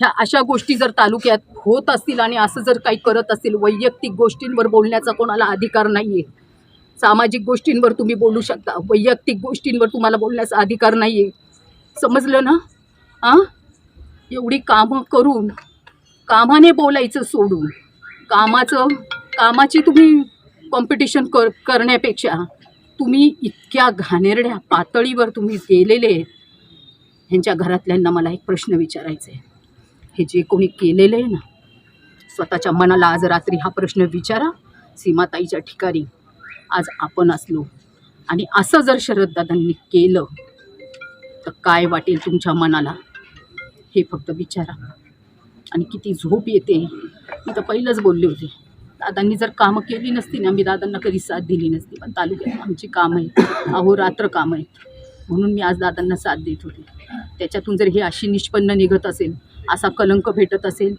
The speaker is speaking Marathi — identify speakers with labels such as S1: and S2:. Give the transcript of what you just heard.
S1: ह्या अशा गोष्टी जर तालुक्यात होत असतील आणि असं जर काही करत असतील वैयक्तिक गोष्टींवर बोलण्याचा कोणाला अधिकार नाही आहे सामाजिक गोष्टींवर तुम्ही बोलू शकता वैयक्तिक गोष्टींवर तुम्हाला बोलण्याचा अधिकार नाही आहे समजलं ना? हां एवढी कामं करून कामाने बोलायचं सोडून कामाचं कामाची तुम्ही कॉम्पिटिशन कर करण्यापेक्षा तुम्ही इतक्या घाणेरड्या पातळीवर तुम्ही गेलेले आहेत. ह्यांच्या घरातल्यांना मला एक प्रश्न विचारायचा आहे. हे जे कोणी केलेलं आहे ना स्वतःच्या मनाला आज रात्री हा प्रश्न विचारा सीमाताईच्या ठिकाणी आज आपण असलो. आणि असं जर शरददादांनी केलं तर काय वाटेल तुमच्या मनाला? हे फक्त विचारा. आणि किती झोप येते. मी तर पहिलंच बोलले होते. दादांनी जर कामं केली नसती ना मी दादांना कधी साथ दिली नसती. पण तालुक्यात आमची कामं आहेत. अहोरात्र कामं आहेत. म्हणून मी आज दादांना साथ देत होते. त्याच्यातून जर ही अशी निष्पन्न निघत असेल असा कलंक भेटत असेल